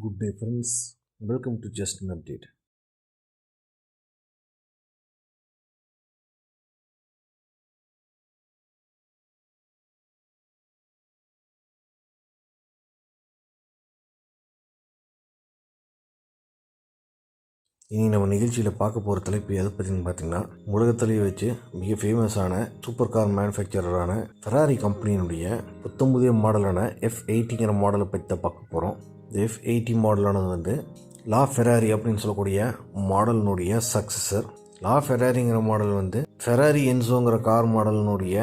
Good day friends welcome to just an update இனி நம்ம நிகழ்ச்சியில் பார்க்க போகிற தலைப்பு எதை பற்றின்னு பார்த்தீங்கன்னா உலகத்திலேயே வச்சு மிக ஃபேமஸான சூப்பர் கார் மேனுஃபேக்சரரான ஃபெராரி கம்பெனியினுடைய புத்தம்புதிய மாடலான எஃப் எயிட்டிங்கிற மாடலை பற்றி தான் பார்க்க போகிறோம் இந்த எஃப் எயிட்டி மாடலானது வந்து லா ஃபெராரி அப்படின்னு சொல்லக்கூடிய மாடலினுடைய சக்ஸஸர் லா ஃபெராரிங்கிற மாடல் வந்து ஃபெராரி என்சோங்கிற கார் மாடலினுடைய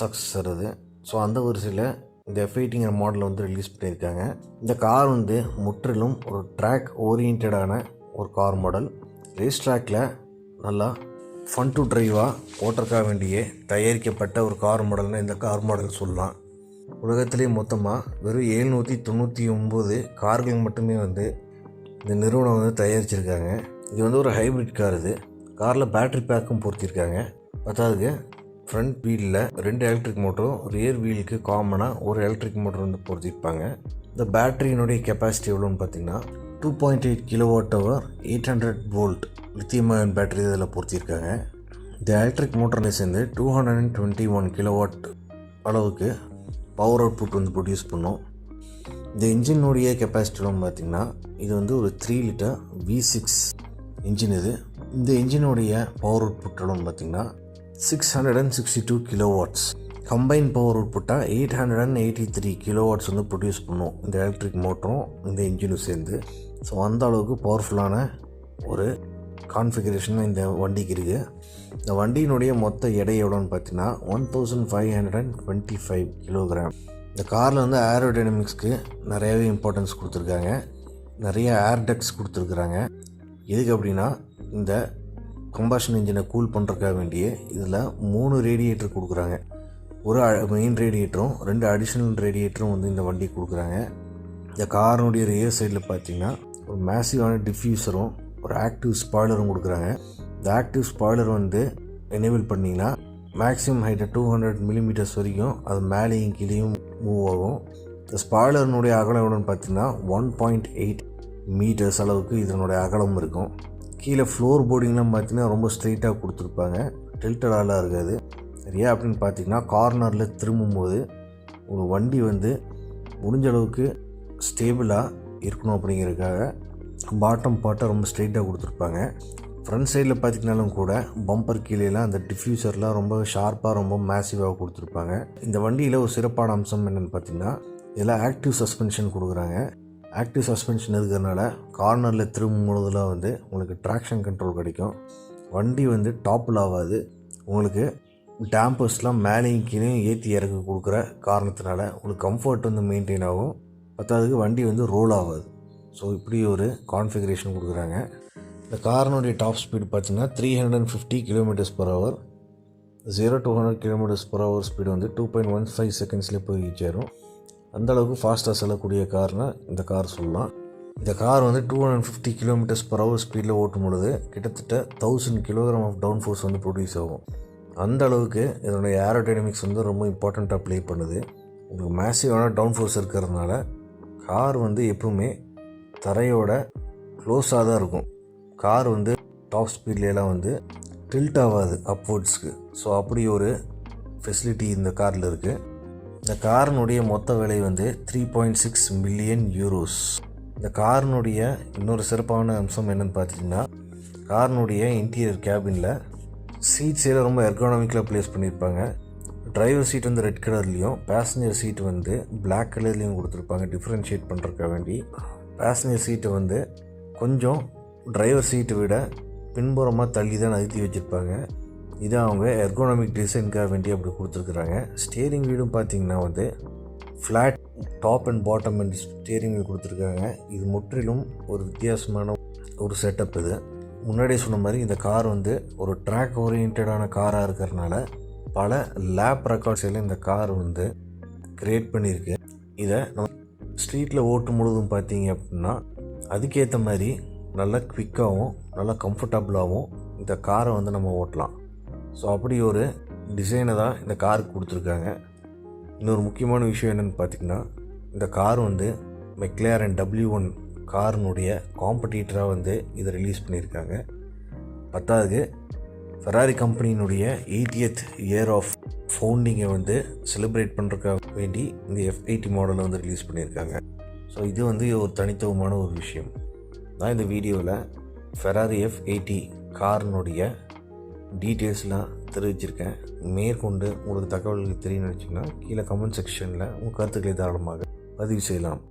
சக்ஸஸர் அது. ஸோ அந்த வரிசையில் இந்த எஃப் எயிட்டிங்கிற மாடலை வந்து ரிலீஸ் பண்ணியிருக்காங்க. இந்த கார் வந்து முற்றிலும் ஒரு ட்ராக் ஓரியன்டான ஒரு கார் மாடல் ரேஸ் ட்ராக்கில் நல்லா ஃபன் டு டிரைவாக ஓட்டருக்காக வேண்டிய தயாரிக்கப்பட்ட ஒரு கார் மாடல்னு இந்த கார் மாடல் சொல்லலாம். உலகத்திலே மொத்தமாக வெறும் எழுநூற்றி தொண்ணூற்றி ஒம்பது கார்கள் மட்டுமே வந்து இந்த நிறுவனம் வந்து தயாரிச்சிருக்காங்க. இது வந்து ஒரு ஹைப்ரிட் கார் இது. காரில் பேட்ரி பேக்கும் பொருத்திருக்காங்க. பத்தாவதுக்கு ஃப்ரண்ட் வீலில் ரெண்டு எலக்ட்ரிக் மோட்டரும் ரியர் வீலுக்கு காமனாக ஒரு எலக்ட்ரிக் மோட்டர் வந்து பொருத்திருப்பாங்க. இந்த பேட்டரியினுடைய கெப்பாசிட்டி எவ்வளோன்னு பார்த்தீங்கன்னா two point eight kilowatt hour eight hundred volt lithium ion battery இதில் பொருத்தியிருக்காங்க இந்த எலக்ட்ரிக் மோட்டரில் சேர்ந்து two hundred and twenty one kilowatt அளவுக்கு பவர் அவுட்புட் வந்து ப்ரொடியூஸ் பண்ணும். இந்த இன்ஜினுடைய கெப்பாசிட்டிலும் பார்த்திங்கன்னா இது வந்து ஒரு three litre V six engine இது. இந்த இன்ஜினுடைய பவர் அவுட்புட்டலும் பார்த்திங்கன்னா six hundred and sixty two kilowatts combine power அவுட்புட்டாக eight hundred and eighty three kilowatts வந்து ப்ரொடியூஸ் பண்ணும். இந்த எலக்ட்ரிக் மோட்டரும் இந்த இன்ஜினும் சேர்ந்து. ஸோ அந்த அளவுக்கு பவர்ஃபுல்லான ஒரு கான்ஃபிகரேஷன் இந்த வண்டிக்கு இருக்குது இந்த வண்டியினுடைய மொத்த எடை எவ்வளோன்னு பார்த்தீங்கன்னா one thousand five hundred and twenty five kilogram இந்த காரில் வந்து ஏரோடைனமிக்ஸ்க்கு நிறையவே இம்பார்ட்டன்ஸ் கொடுத்துருக்காங்க. நிறைய ஏர் டக்ஸ் கொடுத்துருக்குறாங்க. எதுக்கு அப்படின்னா இந்த கம்பாஷன் இன்ஜினை கூல் பண்ணுறதுக்காக வேண்டிய இதில் மூணு ரேடியேட்டர் கொடுக்குறாங்க. ஒரு மெயின் ரேடியேட்டரும் ரெண்டு அடிஷ்னல் ரேடியேட்டரும் வந்து இந்த வண்டி கொடுக்குறாங்க. இந்த காரனுடைய ரியர் சைடில் பார்த்தீங்கன்னா ஒரு மேசிவான டிஃப்யூசரும் ஒரு ஆக்டிவ் ஸ்பாய்லரும் கொடுக்குறாங்க. இந்த ஆக்டிவ் ஸ்பாய்லர் வந்து எனேபிள் பண்ணிங்கன்னா மேக்ஸிமம் ஹைட்டை டூ ஹண்ட்ரட் மில்லிமீட்டர்ஸ் வரைக்கும் அது மேலேயும் கீழேயும் மூவ் ஆகும். இந்த ஸ்பாய்லரினுடைய அகலம் எவ்வளோன்னு பார்த்தீங்கன்னா ஒன் பாயிண்ட் எயிட் மீட்டர்ஸ் அளவுக்கு இதனுடைய அகலம் இருக்கும். கீழே ஃப்ளோர் போர்டிங்லாம் பார்த்தீங்கன்னா ரொம்ப ஸ்ட்ரெயிட்டாக கொடுத்துருப்பாங்க. டில்டடாலாம் இருக்காது. சரியா? அப்படின்னு பார்த்தீங்கன்னா கார்னரில் திரும்பும்போது ஒரு வண்டி வந்து முடிஞ்ச அளவுக்கு ஸ்டேபிளாக இருக்கணும் அப்படிங்கிறதுக்காக பாட்டம் பாட்டை ரொம்ப ஸ்ட்ரெயிட்டாக கொடுத்துருப்பாங்க. ஃப்ரண்ட் சைடில் பார்த்திங்கனாலும் கூட பம்பர் கீழேலாம் அந்த டிஃப்யூசர்லாம் ரொம்ப ஷார்ப்பாக ரொம்ப மேசிவாக கொடுத்துருப்பாங்க. இந்த வண்டியில் ஒரு சிறப்பான அம்சம் என்னென்னு பார்த்தீங்கன்னா இதில் ஆக்டிவ் சஸ்பென்ஷன் கொடுக்குறாங்க. ஆக்டிவ் சஸ்பென்ஷன் இருக்கிறதுனால கார்னரில் திரும்பும் பொழுதுலாம் வந்து உங்களுக்கு ட்ராக்ஷன் கண்ட்ரோல் கிடைக்கும். வண்டி வந்து டாப்பில் ஆகாது. உங்களுக்கு டேம்பர்ஸ்லாம் மேலேயும் கீழே ஏற்றி இறக்க கொடுக்குற காரணத்தினால உங்களுக்கு கம்ஃபர்ட் வந்து மெயின்டைன் ஆகும். பத்தாவதுக்கு வண்டி வந்து ரோல் ஆகாது. ஸோ இப்படி ஒரு கான்ஃபிகரேஷன் கொடுக்குறாங்க. இந்த காரினுடைய டாப் ஸ்பீடு பார்த்தீங்கன்னா three hundred and fifty kilometres per hour zero to hundred kilometres per hour speed வந்து டூ பாயிண்ட் ஒன் ஃபைவ் செகண்ட்ஸ்லேயே போய் ரீச் ஆயிரும் அந்தளவுக்கு ஃபாஸ்ட்டாக செல்லக்கூடிய கார்னால் இந்த கார் சொல்லலாம். இந்த கார் வந்து two hundred fifty kilometres per hour ஸ்பீடில் ஓட்டும் பொழுது கிட்டத்தட்ட thousand kilogram of downforce வந்து ப்ரொடியூஸ் ஆகும். அந்த அளவுக்கு இதனுடைய ஏரோடைனமிக்ஸ் வந்து ரொம்ப இம்பார்ட்டண்ட்டாக ப்ளே பண்ணுது. உங்களுக்கு மேசிவான டவுன் ஃபோர்ஸ் இருக்கிறதுனால கார் வந்து எப்பவுமே தரையோட க்ளோஸாக தான் இருக்கும். கார் வந்து டாப் ஸ்பீட்லேலாம் வந்து டில்ட் ஆகாது அப்வர்ட்ஸ்க்கு ஸோ அப்படி ஒரு ஃபெசிலிட்டி இந்த காரில் இருக்குது இந்த காரினுடைய மொத்த விலை வந்து three point six million euros இந்த காரினுடைய இன்னொரு சிறப்பான அம்சம் என்னென்னு பார்த்தீங்கன்னா காரினுடைய இன்டீரியர் கேபினில் சீட்ஸ் எல்லாம் ரொம்ப எர்கானமிக்கில் ப்ளேஸ் பண்ணியிருப்பாங்க. டிரைவர் சீட் வந்து ரெட் கலர்லேயும் பேசஞ்சர் சீட் வந்து பிளாக் கலர்லேயும் கொடுத்துருப்பாங்க டிஃப்ரென்ஷியேட் பண்ணுறதுக்காக வேண்டி. பேசஞ்சர் சீட்டை வந்து கொஞ்சம் டிரைவர் சீட்டை விட பின்புறமாக தள்ளி தான் நகர்த்தி வச்சுருப்பாங்க. இது அவங்க எர்கோனாமிக் டிசைனுக்காக வேண்டி அப்படி கொடுத்துருக்குறாங்க. ஸ்டேரிங் வீடும் பார்த்திங்கன்னா வந்து flat top and bottom and steering wheel கொடுத்துருக்காங்க. இது முற்றிலும் ஒரு வித்தியாசமான ஒரு செட்டப் இது. முன்னாடியே சொன்ன மாதிரி இந்த கார் வந்து ஒரு ட்ராக் ஓரியன்டான காராக இருக்கிறதுனால பல லேப் ரெக்கார்ட்ஸ் எல்லாம் இந்த கார் வந்து க்ரியேட் பண்ணியிருக்கு. இதை நம்ம ஸ்ட்ரீட்டில் ஓட்டும் பொழுதும் பார்த்தீங்க அப்படின்னா அதுக்கேற்ற மாதிரி நல்லா குவிக்காகவும் நல்லா கம்ஃபர்டபுளாகவும் இந்த காரை வந்து நம்ம ஓட்டலாம். ஸோ அப்படி ஒரு டிசைனை தான் இந்த காருக்கு கொடுத்துருக்காங்க. இன்னொரு முக்கியமான விஷயம் என்னென்னு பார்த்திங்கன்னா இந்த கார் வந்து மெக்லேரன் டபிள்யூ ஒன் காரினுடைய காம்படிட்டராக வந்து இதை ரிலீஸ் பண்ணியிருக்காங்க. பத்தாவது ஃபெராரி கம்பெனியினுடைய எயிட்டியத் இயர் ஆஃப் ஃபவுண்டிங்கை வந்து செலிப்ரேட் பண்ணுறதுக்காக வேண்டி இந்த எஃப் எயிட்டி மாடலை வந்து ரிலீஸ் பண்ணியிருக்காங்க. ஸோ இது வந்து ஒரு தனித்துவமான ஒரு விஷயம். நான் இந்த வீடியோவில் ஃபெராரி எஃப் எயிட்டி காரினுடைய டீட்டெயில்ஸ்லாம் தெரிவிச்சிருக்கேன். மேற்கொண்டு உங்களுக்கு தகவல்கள் தெரியும்னு நினச்சிங்கன்னா கீழே கமெண்ட் செக்ஷனில் உங்கள் கருத்துக்களை தாராளமாக பதிவு செய்யலாம்.